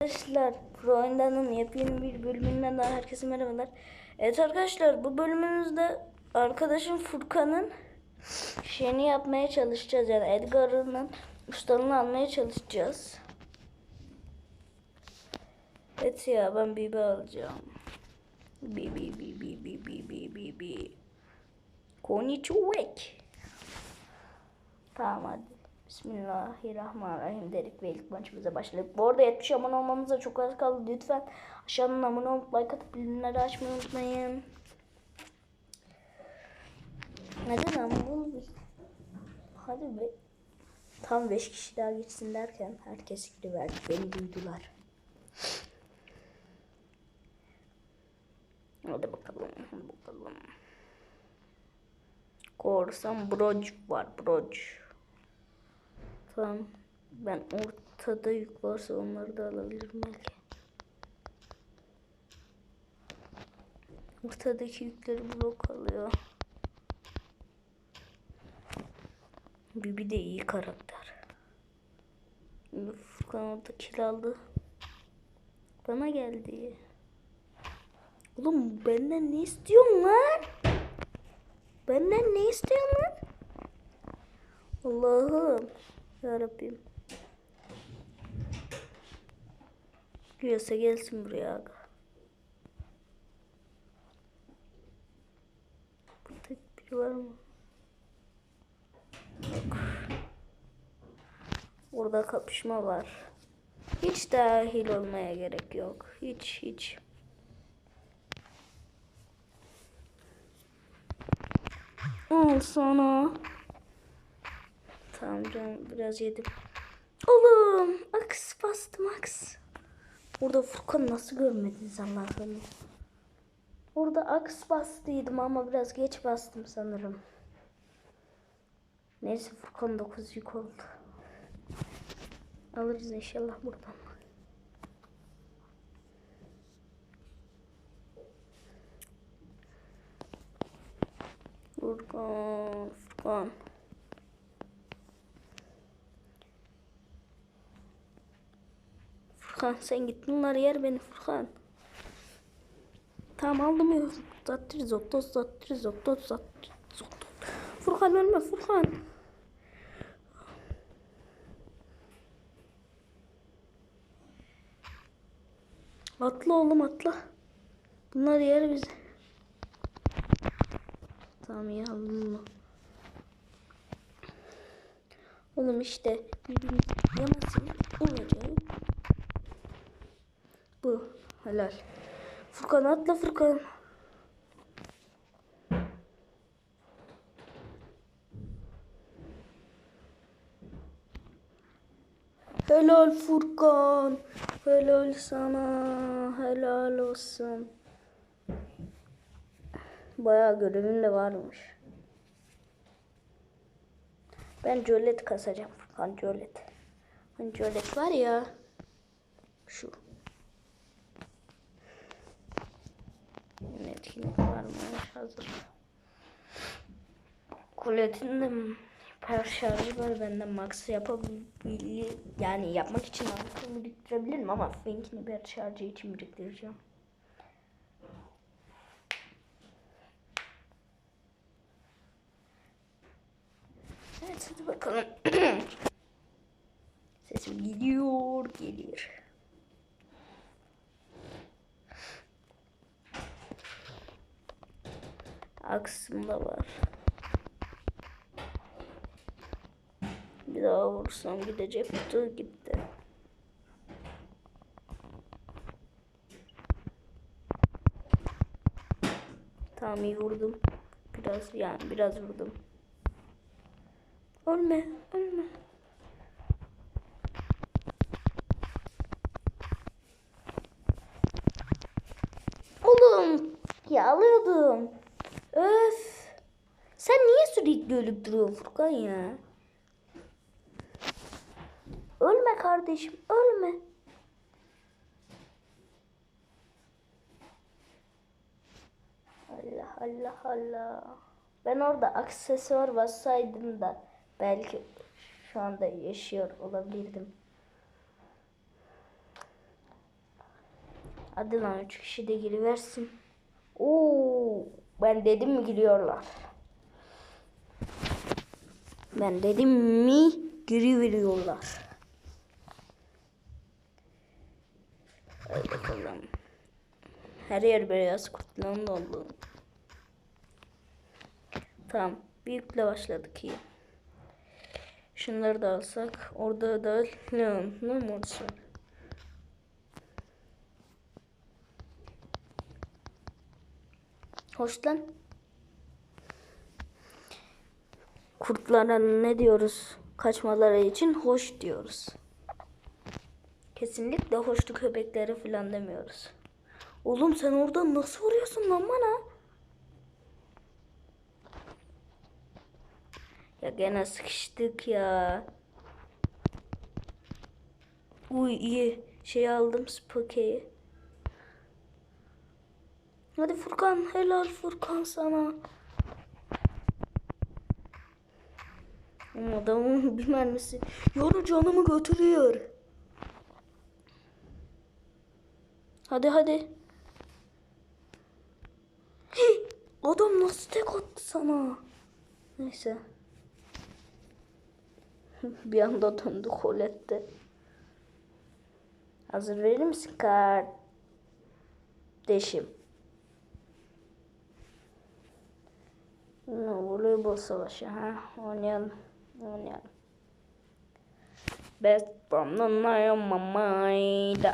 Arkadaşlar Pro Oyundan'ın yepyeni bir bölümünden daha herkese merhabalar. Evet arkadaşlar bu bölümümüzde arkadaşım Furkan'ın şeyini yapmaya çalışacağız. Yani Edgar'ın ustalığını almaya çalışacağız. Evet ya ben Bibi alacağım. Bibi Bibi Bibi Bibi Bibi. Konnichiwa. Tamam hadi. Bismillahirrahmanirrahim dedik ve ilk maçımıza başladık. Bu arada 70 abone olmamıza çok az kaldı. Lütfen aşağıdan abone olup like atıp bildirimleri açmayı unutmayın. Hadi lan bul. Hadi be. Tam 5 kişi daha geçsin derken herkes giriverdi. Beni duydular. Hadi bakalım. Bakalım. Korsan broc var broc. Tamam. Ben ortada yük varsa onları da alabilirim belki. Ortadaki yükleri blok alıyor. Bibi de iyi karakter. Furkan orada kill aldı. Bana geldi. Oğlum benden ne istiyorsun lan? Benden ne istiyorsun lan? Allah'ım. Ya Rabbim. Geliyorsa gelsin buraya aga. Burada biri var mı? Yok. Burada kapışma var. Hiç dahil olmaya gerek yok. Hiç hiç. Al sana. Tamam canım biraz yedim. Oğlum aks bastım aks. Orada Furkan nasıl görmediniz Allah'ım. Orada aks bastıydım ama biraz geç bastım sanırım. Neyse Furkan 9 yük oldu. Alırız inşallah buradan. Furkan, Furkan. Furkan sen git bunlar yer beni Furkan. Tamam aldım ya. Zattır zotto zattır zotto zattır. Furkan ölme Furkan. Atla oğlum atla. Bunlar yer bizi. Tamam ya aldım mı? Oğlum işte birbirini yemesin olacağı bu. Helal. Furkan atla Furkan. Helal Furkan. Helal sana. Helal olsun. Bayağı görevin de varmış. Ben Jolet kasacağım. Furkan Jolet. Hani Jolet var ya. Şu. Varmış hazır. Kuletin de per şarjı var bende max yapabilir yani yapmak için altın biriktirebilirim ama Fink'ini per şarjı için biriktireceğim. Evet hadi bakalım. Sesim geliyor, geliyor. Aksımda var. Bir daha vursam gidecek. Bu gitti. Tamam iyi vurdum. Biraz yani biraz vurdum. Ölme, ölme. Oğlum, ya alıyordum. Öf. Sen niye sürekli ölüp duruyorsun Furkan ya? Ölme kardeşim, ölme. Allah Allah Allah. Ben orada aksesuar bassaydım da belki şu anda yaşıyor olabilirdim. Hadi üç kişi de giriversin. Ben dedim mi giriyorlar. Ben dedim mi giriveriyorlar. Hadi bakalım. Her yer beyaz kurtlan oldu. Tamam. Büyükle başladık iyi. Şunları da alsak. Orada da. Ne morsu var. Hoş lan. Kurtlara ne diyoruz? Kaçmaları için hoş diyoruz. Kesinlikle hoşlu köpeklere falan demiyoruz. Oğlum sen orada nasıl vuruyorsun lan bana? Ya gene sıkıştık ya. Uy iyi. Şey aldım Spoke'yi. Hadi Furkan helal Furkan sana. Ama adamın bir mermisi yarı canımı götürüyor. Hadi hadi. Hii, adam nasıl tek attı sana? Neyse. bir anda döndü kolette. Hazır verir misin kardeşim? Ne voleybol savaşı ha? Oynayalım. Oynayalım. Best from the night my mind.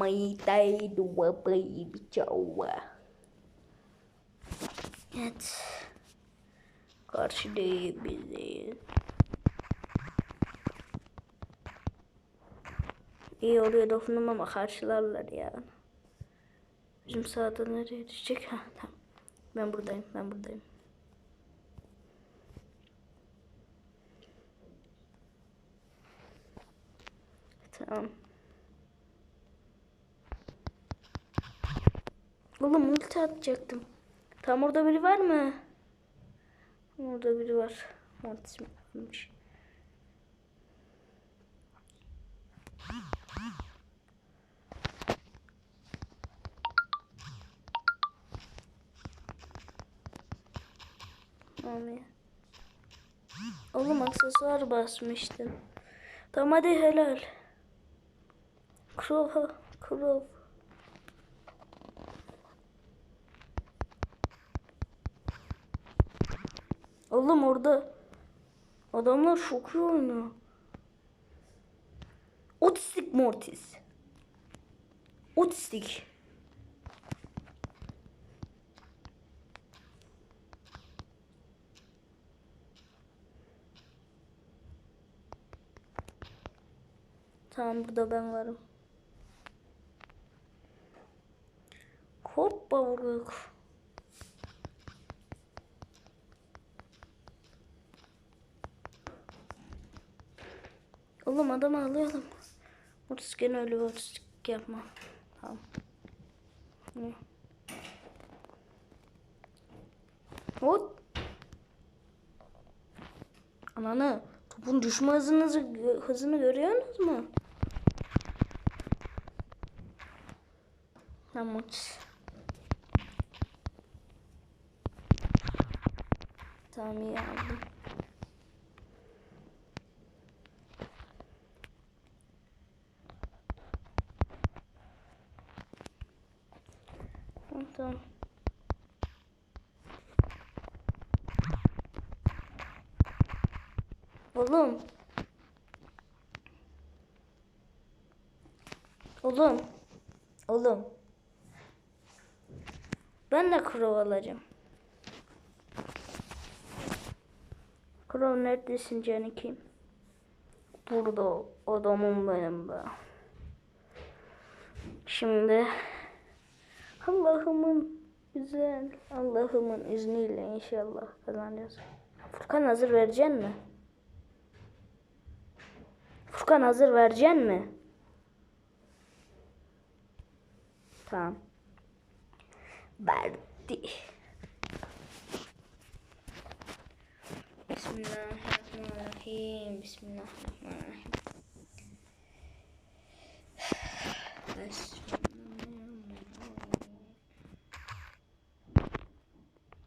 My day do a baby show. Evet. Karşıda bizi. İyi oraya dokundum ama karşılarlar ya. Bizim sağda nereye düşecek? Ha, tamam. Ben buradayım, ben buradayım. Tamam. Oğlum ulti atacaktım. Tam orada biri var mı? Orada biri var. Mortis mi yapmış? Oğlum aksesuar basmıştım. Tamam hadi helal. Crow, Crow. Oğlum orada adamlar iyi oynuyor. Otistik Mortis. Otistik. Tamam burada ben varım. Hoppa vurduk. Oğlum adamı alayalım. Mortis gene öyle bir otistik yapma. Tamam. Hı. Hop. Ananı topun düşme hızınızı, hızını görüyorsunuz mu? Tamam. Tamam iyi aldım. Tamam, Tamam. Oğlum. Oğlum. Oğlum. Ben de krov. Krov neredesin canikim? Burada adamım benim be. Şimdi Allah'ımın güzel Allah'ımın izniyle inşallah kazanacağız. Furkan hazır vereceksin mi? Furkan hazır vereceksin mi? Tamam. Verdi. Bismillahirrahmanirrahim. Bismillahirrahmanirrahim.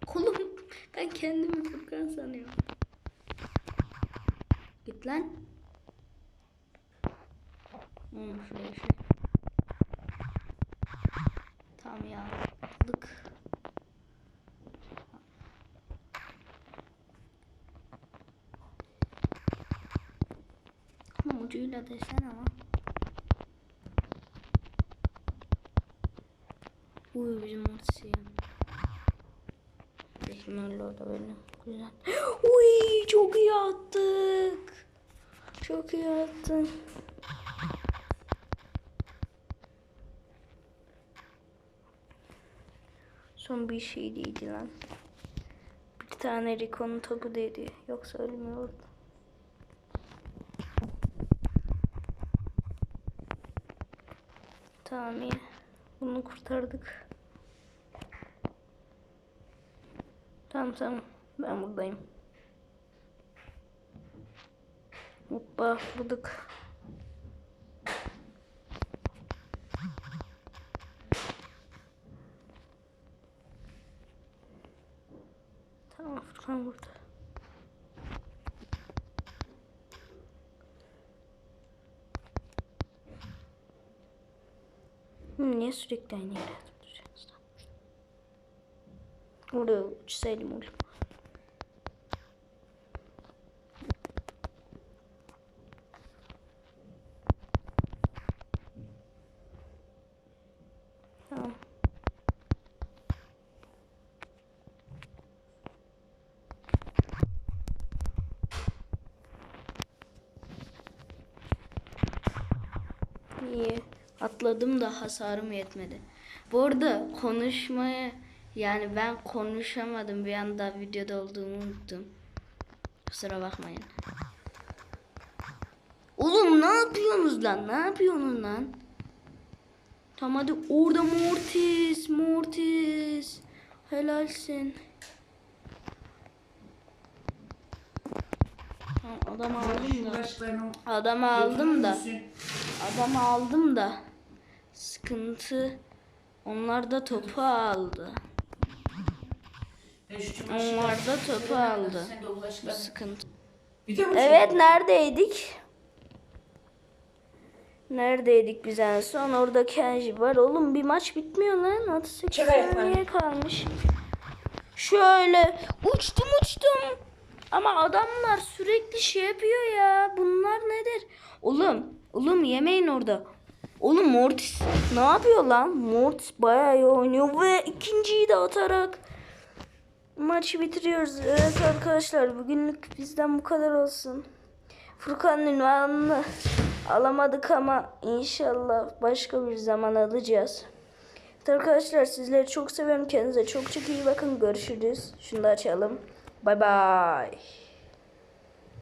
Kolum. Ben kendimi Furkan sanıyorum. Git lan. Olmuş. Ucuyla desen ama. Uy bizim ya. Ihtimalle orada böyle. Güzel. Uy çok iyi attık. Çok iyi attın. Son bir şey değildi lan. Bir tane Rico'nun topu değdi. Yoksa ölmüyordu. Tamam iyi. Bunu kurtardık. Tamam tamam. Ben buradayım. Hoppa bulduk. Tamam Furkan burada. Hı, Niye sürekli aynı yere duruyorsunuz? Oraya uçsaydım oğlum. Tamam. Atladım da hasarım yetmedi. Bu arada konuşmaya yani ben konuşamadım bir anda videoda olduğumu unuttum. Kusura bakmayın. Oğlum ne yapıyorsunuz lan? Ne yapıyorsunuz lan? Tamam hadi orada Mortis, Mortis. Helalsin. Tamam, adam aldım da. Adamı aldım da. Adamı aldım da. Sıkıntı. Onlar da topu aldı. Onlar da topu aldı. Ulaşlar. Sıkıntı. Evet neredeydik? Neredeydik biz en son? Orada Kenji var. Oğlum bir maç bitmiyor lan. 38 Şaka yapma. saniye kalmış. Şöyle uçtum uçtum. Ama adamlar sürekli şey yapıyor ya. Bunlar nedir? Oğlum, oğlum yemeyin orada. Oğlum Mortis ne yapıyor lan? Mortis bayağı iyi oynuyor ve ikinciyi de atarak maçı bitiriyoruz. Evet arkadaşlar bugünlük bizden bu kadar olsun. Furkan'ın ünvanını alamadık ama inşallah başka bir zaman alacağız. Evet arkadaşlar sizleri çok seviyorum. Kendinize çok çok iyi bakın. Görüşürüz. Şunu da açalım. Bay bay.